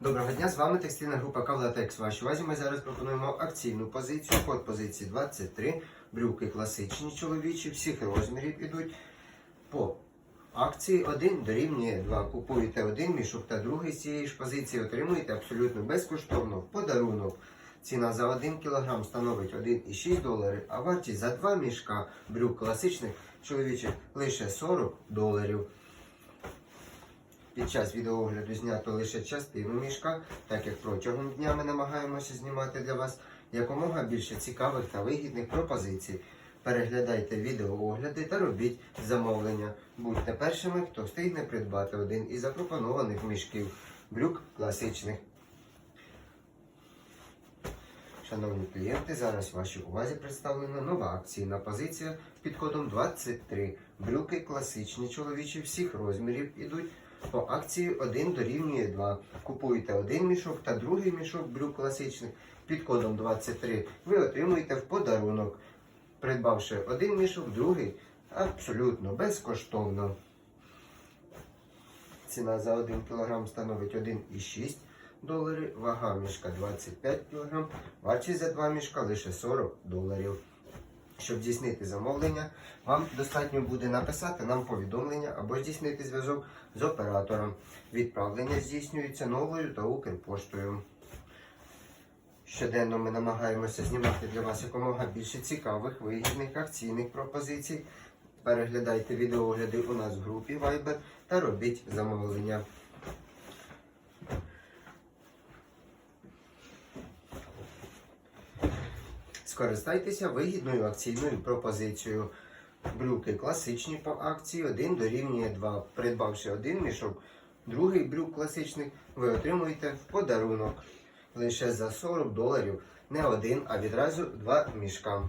Доброго дня, з вами текстильна група Кавлатекс. Вашій увазі ми зараз пропонуємо акційну позицію. Код позиції 23. Брюки класичні чоловічі, всіх розмірів ідуть. По акції 1 дорівнює 2. Купуєте один мішок та другий з цієї ж позиції отримуєте абсолютно безкоштовно в подарунок. Ціна за 1 кг становить 1,6 доларів, а вартість за 2 мішка брюк класичних чоловічих лише 40 доларів. Під час відеоогляду знято лише частину мішка, так як протягом дня ми намагаємося знімати для вас якомога більше цікавих та вигідних пропозицій. Переглядайте відеоогляди та робіть замовлення. Будьте першими, хто встигне придбати один із запропонованих мішків брюк класичних. Шановні клієнти, зараз вашій увазі представлена нова акційна позиція під кодом 23. Брюки класичні чоловічі всіх розмірів ідуть. По акції 1 дорівнює 2. Купуєте один мішок та другий мішок брюк класичних під кодом 23. Ви отримуєте в подарунок. Придбавши один мішок, другий абсолютно безкоштовно. Ціна за 1 кг становить 1,6 доларів, вага мішка 25 кг, вартість за 2 мішка лише 40 доларів. Щоб здійснити замовлення, вам достатньо буде написати нам повідомлення або здійснити зв'язок з оператором. Відправлення здійснюється новою та Укрпоштою. Щоденно ми намагаємося знімати для вас якомога більше цікавих, вигідних акційних пропозицій. Переглядайте відеогляди у нас в групі Viber та робіть замовлення. Скористайтеся вигідною акційною пропозицією. Брюки класичні по акції один дорівнює 2. Придбавши один мішок, другий брюк класичний ви отримуєте в подарунок лише за 40 доларів. Не один, а відразу два мішка.